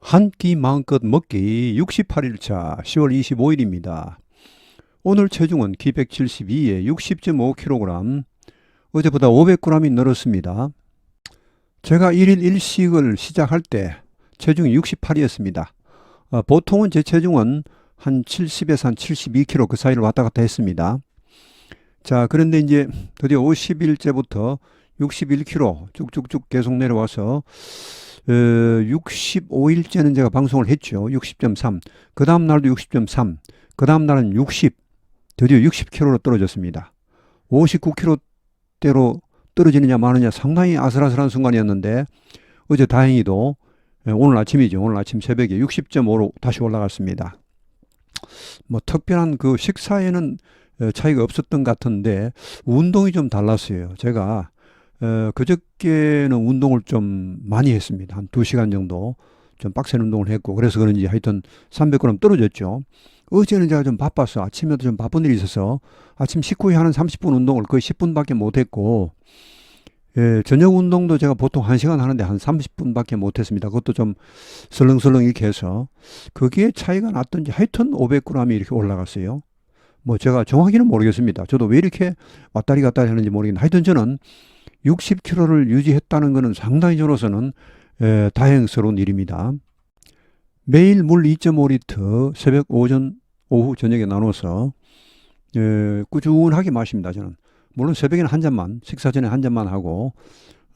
한 끼 마음껏 먹기 68일차 10월 25일입니다. 오늘 체중은 키 172에 60.5kg, 어제보다 500g이 늘었습니다. 제가 1일 1식을 시작할 때 체중이 68이었습니다. 어, 보통은 제 체중은 한 70에서 한 72kg 그 사이를 왔다 갔다 했습니다. 자, 그런데 이제 드디어 50일째부터 61kg 쭉쭉쭉 계속 내려와서 어, 65일째는 제가 방송을 했죠. 60.3. 그 다음 날도 60.3. 그 다음 날은 60. 드디어 60kg로 떨어졌습니다. 59kg대로 떨어지느냐 마느냐 상당히 아슬아슬한 순간이었는데 어제 다행히도 예, 오늘 아침이죠. 오늘 아침 새벽에 60.5로 다시 올라갔습니다. 뭐 특별한 그 식사에는 어, 차이가 없었던 것 같은데 운동이 좀 달랐어요. 제가 어, 그저께는 운동을 좀 많이 했습니다. 한 2시간 정도 좀 빡센 운동을 했고 그래서 그런지 하여튼 300g 떨어졌죠. 어제는 제가 좀 바빴어. 아침에도 좀 바쁜 일이 있어서 아침 식후에 하는 30분 운동을 거의 10분밖에 못 했고 예, 저녁 운동도 제가 보통 1시간 하는데 한 30분밖에 못 했습니다. 그것도 좀 설렁설렁 이렇게 해서 거기에 차이가 났던지 하여튼 500g이 이렇게 올라갔어요. 뭐 제가 정확히는 모르겠습니다. 저도 왜 이렇게 왔다리 갔다리 하는지 모르겠는데 하여튼 저는 60kg를 유지했다는 것은 상당히 저로서는 에, 다행스러운 일입니다. 매일 물 2.5리터 새벽 오전 오후 저녁에 나눠서 에, 꾸준하게 마십니다. 저는 물론 새벽에는 한 잔만 식사 전에 한 잔만 하고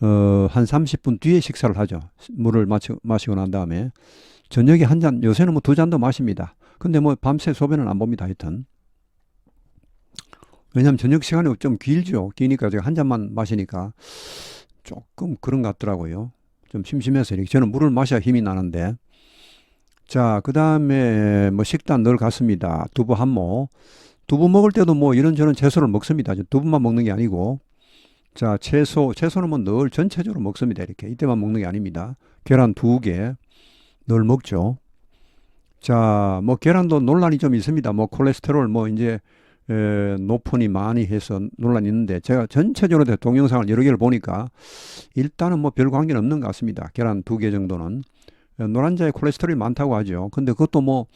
어, 한 30분 뒤에 식사를 하죠. 물을 마시, 마시고 난 다음에 저녁에 한 잔 요새는 뭐 두 잔도 마십니다. 근데 뭐 밤새 소변은 안 봅니다. 하여튼 왜냐하면 저녁 시간이 좀 길죠. 기니까 제가 한 잔만 마시니까 조금 그런 것 같더라고요. 좀 심심해서 이렇게 저는 물을 마셔야 힘이 나는데 자, 그 다음에 뭐 식단 늘 갔습니다. 두부 한 모. 두부 먹을 때도 뭐 이런저런 채소를 먹습니다. 저 두부만 먹는 게 아니고. 자, 채소, 채소는 뭐 늘 전체적으로 먹습니다. 이렇게. 이때만 먹는 게 아닙니다. 계란 두 개. 늘 먹죠. 자, 뭐 계란도 논란이 좀 있습니다. 뭐 콜레스테롤 뭐 이제 에, 높으니 많이 해서 논란이 있는데 제가 전체적으로 된 동영상을 여러 개를 보니까 일단은 뭐 별 관계는 없는 것 같습니다. 계란 두 개 정도는. 어, 노란자에 콜레스테롤이 많다고 하죠. 근데 그것도 뭐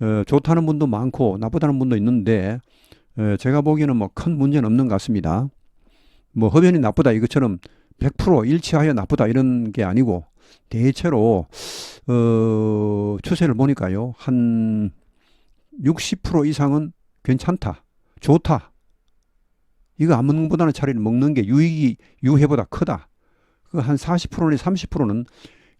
어, 좋다는 분도 많고 나쁘다는 분도 있는데 어, 제가 보기에는 뭐 큰 문제는 없는 것 같습니다. 뭐 흡연이 나쁘다 이것처럼 100% 일치하여 나쁘다 이런 게 아니고 대체로 어, 추세를 보니까요 한 60% 이상은 괜찮다, 좋다. 이거 안 먹는 것보다는 차라리 먹는 게 유익이 유해보다 크다. 그 한 40%는 30%는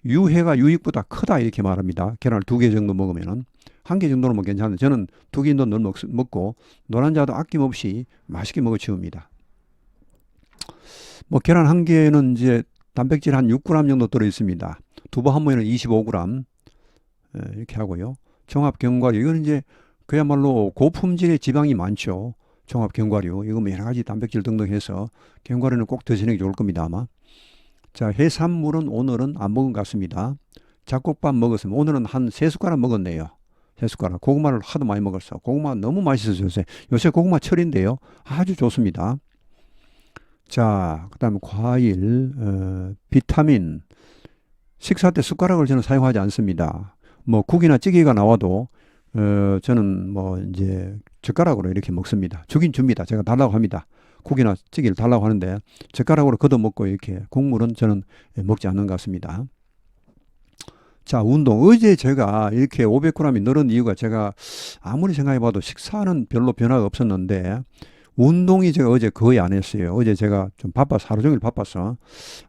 유해가 유익보다 크다 이렇게 말합니다. 계란을 두 개 정도 먹으면은 한 개 정도는 뭐 괜찮은데 저는 두개 정도 늘 먹, 먹고 노란자도 아낌없이 맛있게 먹어 치웁니다. 뭐 계란 한 개는 이제 단백질 한 6g 정도 들어 있습니다. 두부 한 모에는 25g 예, 이렇게 하고요. 종합 견과류 이거는 이제 그야말로 고품질의 지방이 많죠. 종합 견과류 이거 뭐 여러 가지 단백질 등등 해서 견과류는 꼭 드시는 게 좋을 겁니다 아마. 자, 해산물은 오늘은 안 먹은 것 같습니다. 잡곡밥 먹었으면 오늘은 한 세 숟가락 먹었네요. 세 숟가락. 고구마를 하도 많이 먹었어. 고구마 너무 맛있어서 요새. 요새 고구마 철인데요. 아주 좋습니다. 자, 그 다음에 과일, 어, 비타민. 식사 때 숟가락을 저는 사용하지 않습니다. 뭐 국이나 찌개가 나와도 어, 저는 뭐 이제 젓가락으로 이렇게 먹습니다. 주긴 줍니다. 제가 달라고 합니다. 국이나 찌개를 달라고 하는데 젓가락으로 걷어 먹고 이렇게 국물은 저는 먹지 않는 것 같습니다. 자, 운동. 어제 제가 이렇게 500g이 늘은 이유가 제가 아무리 생각해봐도 식사는 별로 변화가 없었는데 운동이 제가 어제 거의 안 했어요. 어제 제가 좀 바빠서 하루 종일 바빠서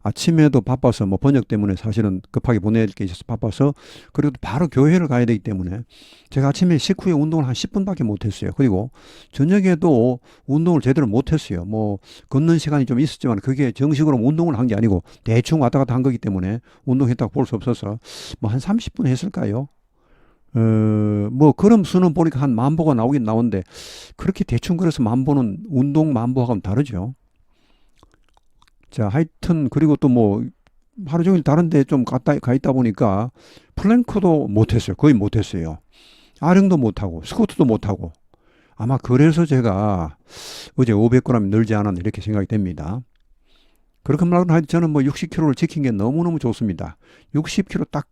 아침에도 바빠서 뭐 번역 때문에 사실은 급하게 보낼 게 있어서 바빠서 그리고 바로 교회를 가야 되기 때문에 제가 아침에 식후에 운동을 한 10분밖에 못 했어요. 그리고 저녁에도 운동을 제대로 못 했어요. 뭐 걷는 시간이 좀 있었지만 그게 정식으로 운동을 한 게 아니고 대충 왔다 갔다 한 거기 때문에 운동했다고 볼 수 없어서 뭐 한 30분 했을까요? 어, 뭐, 그럼 수는 보니까 한 만보가 나오긴 나오는데, 그렇게 대충 그래서 만보는 운동 만보하고는 다르죠. 자, 하여튼, 그리고 또 뭐, 하루 종일 다른데 좀 갔다, 가 있다 보니까, 플랭크도 못했어요. 거의 못했어요. 아령도 못하고, 스쿼트도 못하고. 아마 그래서 제가 어제 500g 늘지 않았나 이렇게 생각이 됩니다. 그렇게 말하면 저는 뭐 60kg를 지킨 게 너무너무 좋습니다. 60kg 딱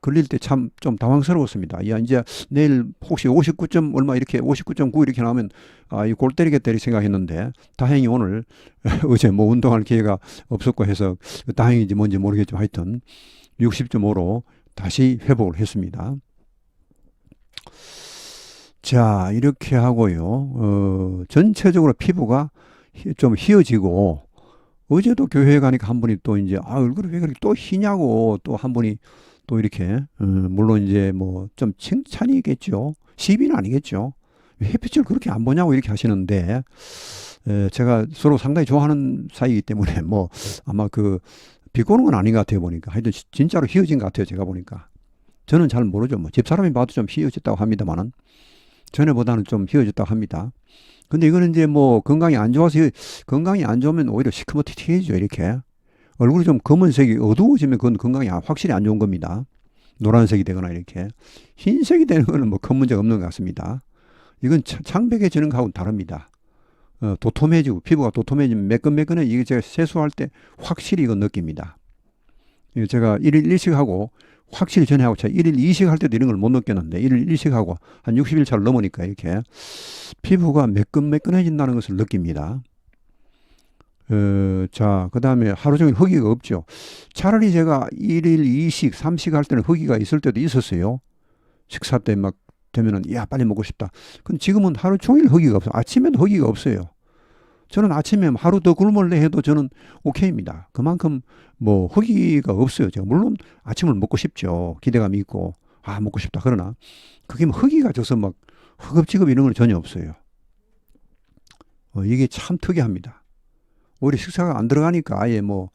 걸릴 때 참 좀 당황스러웠습니다. 야, 이제 내일 혹시 59점 얼마 이렇게 59.9 이렇게 나오면 아, 이 골 때리겠다 이렇게 생각했는데 다행히 오늘 어제 뭐 운동할 기회가 없었고 해서 다행인지 뭔지 모르겠지만 하여튼 60.5로 다시 회복을 했습니다. 자, 이렇게 하고요. 어, 전체적으로 피부가 희- 좀 휘어지고 어제도 교회에 가니까 한 분이 또 이제 아, 얼굴이 왜 그렇게 또 희냐고 또 한 분이 또 이렇게 어, 물론 이제 뭐 좀 칭찬이겠죠. 시비는 아니겠죠. 왜 햇빛을 그렇게 안 보냐고 이렇게 하시는데 에, 제가 서로 상당히 좋아하는 사이이기 때문에 뭐 아마 그 비꼬는 건 아닌 것 같아요 보니까 하여튼 지- 진짜로 휘어진 것 같아요 제가 보니까 저는 잘 모르죠 뭐 집사람이 봐도 좀 휘어졌다고 합니다만은 전에보다는 좀 휘어졌다고 합니다. 근데 이거는 이제 뭐 건강이 안 좋아서 휘- 건강이 안 좋으면 오히려 시커멓게 휘어지죠 이렇게 얼굴이 좀 검은색이 어두워지면 그건 건강이 아- 확실히 안 좋은 겁니다. 노란색이 되거나 이렇게 흰색이 되는 거는 뭐 큰 문제가 없는 것 같습니다. 이건 차- 창백해지는 거하고는 다릅니다. 어, 도톰해지고 피부가 도톰해지면 매끈매끈해 이게 제가 세수할 때 확실히 이건 느낍니다. 이거 제가 일일 일식하고 확실히 전에 하고 제가 일일 이식할 때도 이런 걸 못 느꼈는데 일일 일식하고 한 60일 차를 넘으니까 이렇게 피부가 매끈매끈해진다는 것을 느낍니다. 어, 자, 그 다음에 하루 종일 허기가 없죠. 차라리 제가 일일 이식, 삼식 할 때는 허기가 있을 때도 있었어요. 식사 때 막 되면은, 야, 빨리 먹고 싶다. 근데 지금은 하루 종일 허기가 없어요. 아침에도 허기가 없어요. 저는 아침에 하루 더 굶을래 해도 저는 오케이입니다. 그만큼 뭐 허기가 없어요. 제가 물론 아침을 먹고 싶죠. 기대감이 있고, 아, 먹고 싶다. 그러나 그게 뭐 허기가 져서 막 허겁지겁 이런 건 전혀 없어요. 어, 이게 참 특이합니다. 오히려 식사가 안 들어가니까 아예 뭐,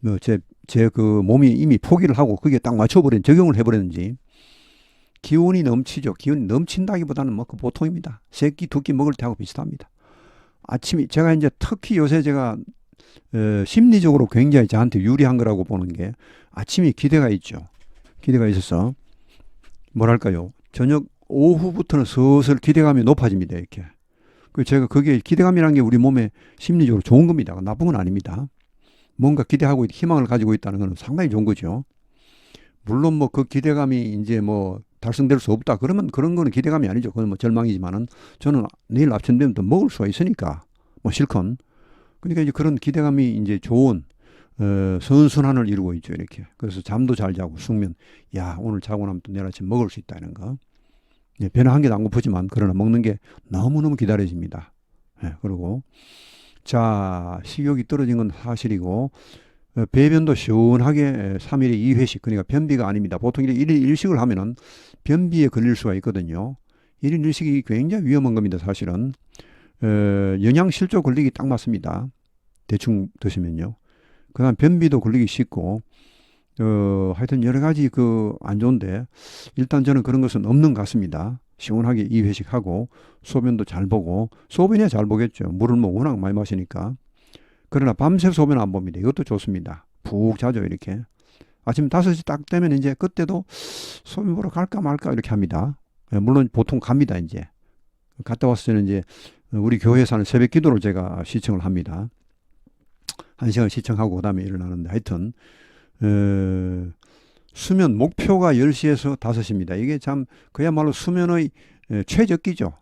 뭐, 제, 제 그 몸이 이미 포기를 하고 그게 딱 맞춰버린, 적용을 해버렸는지 기운이 넘치죠. 기운이 넘친다기보다는 뭐 그 보통입니다. 세 끼, 두 끼 먹을 때하고 비슷합니다. 아침이, 제가 이제 특히 요새 제가 어, 심리적으로 굉장히 저한테 유리한 거라고 보는 게 아침이 기대가 있죠. 기대가 있어서 뭐랄까요. 저녁 오후부터는 슬슬 기대감이 높아집니다. 이렇게. 그 제가 그게 기대감이라는 게 우리 몸에 심리적으로 좋은 겁니다. 나쁜 건 아닙니다. 뭔가 기대하고 있- 희망을 가지고 있다는 건 상당히 좋은 거죠. 물론 뭐 그 기대감이 이제 뭐 달성될 수 없다. 그러면 그런 거는 기대감이 아니죠. 그건 뭐 절망이지만은 저는 내일 아침 되면 또 먹을 수가 있으니까 뭐 실컷. 그러니까 이제 그런 기대감이 이제 좋은 어, 선순환을 이루고 있죠. 이렇게. 그래서 잠도 잘 자고 숙면. 야 오늘 자고 나면 또 내일 아침 먹을 수 있다는 거. 예, 배는 한 개도 안 고프지만 그러나 먹는 게 너무너무 기다려집니다. 예, 그리고 자 식욕이 떨어진 건 사실이고 어, 배변도 시원하게 3일에 2회씩 그러니까 변비가 아닙니다. 보통 이렇게 1일 1식을 하면은 변비에 걸릴 수가 있거든요. 1일 1식이 굉장히 위험한 겁니다. 사실은 어, 영양실조 걸리기 딱 맞습니다. 대충 드시면요. 그다음 변비도 걸리기 쉽고 어, 하여튼 여러 가지 그 안 좋은데 일단 저는 그런 것은 없는 것 같습니다. 시원하게 2회씩 하고 소변도 잘 보고 소변이야 잘 보겠죠. 물을 뭐 워낙 많이 마시니까. 그러나 밤새 소변 안 봅니다. 이것도 좋습니다. 푹 자죠 이렇게. 아침 5시 딱 되면 이제 그때도 소변 보러 갈까 말까 이렇게 합니다. 예, 물론 보통 갑니다 이제. 갔다 왔을 때는 이제 우리 교회에서 하는 새벽 기도를 제가 시청을 합니다. 한 시간 시청하고 그다음에 일어나는데 하여튼 어, 수면 목표가 10시에서 5시입니다. 이게 참 그야말로 수면의 에, 최적기죠.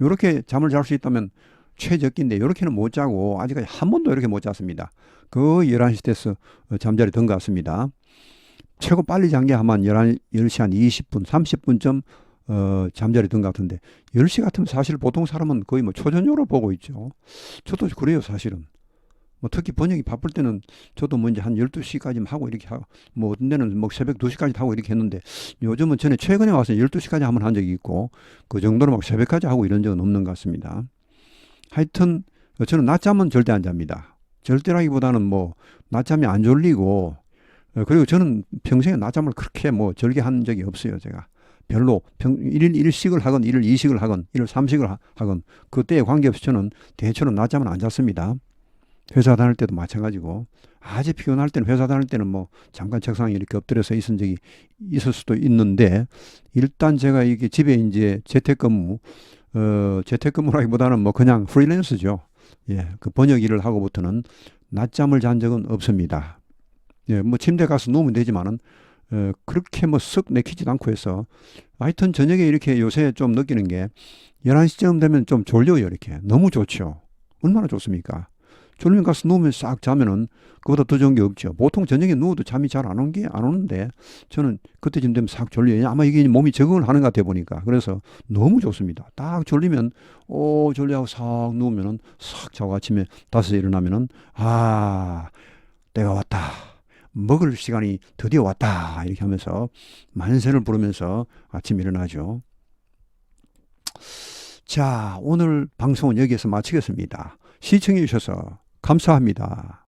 이렇게 잠을 잘 수 있다면 최적기인데 이렇게는 못 자고 아직까지 한 번도 이렇게 못 잤습니다. 그 11시 돼서 어, 잠자리 든 것 같습니다. 최고 빨리 잔 게 아마 11, 10시 한 20분, 30분쯤 어, 잠자리 든 것 같은데 10시 같으면 사실 보통 사람은 거의 뭐 초저녁으로 보고 있죠. 저도 그래요 사실은. 뭐 특히 번역이 바쁠 때는 저도 뭐 이제 한 12시까지 하고 이렇게 하고 뭐 어떤 데는 뭐 새벽 2시까지 하고 이렇게 했는데 요즘은 전에 최근에 와서 12시까지 한번 한 적이 있고 그 정도로 막 새벽까지 하고 이런 적은 없는 것 같습니다. 하여튼 저는 낮잠은 절대 안 잡니다. 절대라기보다는 뭐 낮잠이 안 졸리고 어, 그리고 저는 평생에 낮잠을 그렇게 뭐 절개 한 적이 없어요. 제가 별로 평, 일일 일식을 하건 일일 이식을 하건 일일 삼식을 하- 하건 그때에 관계없이 저는 대체로 낮잠은 안 잤습니다. 회사 다닐 때도 마찬가지고 아주 피곤할 때는 회사 다닐 때는 뭐 잠깐 책상에 이렇게 엎드려서 있은 적이 있을 수도 있는데 일단 제가 이게 집에 이제 재택근무 어 재택근무라기보다는 뭐 그냥 프리랜서죠. 예, 그 번역 일을 하고부터는 낮잠을 잔 적은 없습니다. 예, 뭐 침대 가서 누우면 되지만은 어, 그렇게 뭐썩 내키지도 않고 해서 하여튼 저녁에 이렇게 요새 좀 느끼는 게 11시쯤 되면 좀 졸려요 이렇게 너무 좋죠 얼마나 좋습니까 졸리면 가서 누우면 싹 자면은 그보다 더 좋은 게 없죠. 보통 저녁에 누워도 잠이 잘안 오는 게안 오는데 저는 그때쯤 되면 싹 졸려요. 아마 이게 몸이 적응을 하는 것 같아 보니까. 그래서 너무 좋습니다. 딱 졸리면 오 졸려하고 싹 누우면은 싹 자고 아침에 다섯 일어나면은 아 때가 왔다. 먹을 시간이 드디어 왔다. 이렇게 하면서 만세를 부르면서 아침 일어나죠. 자, 오늘 방송은 여기에서 마치겠습니다. 시청해 주셔서 감사합니다.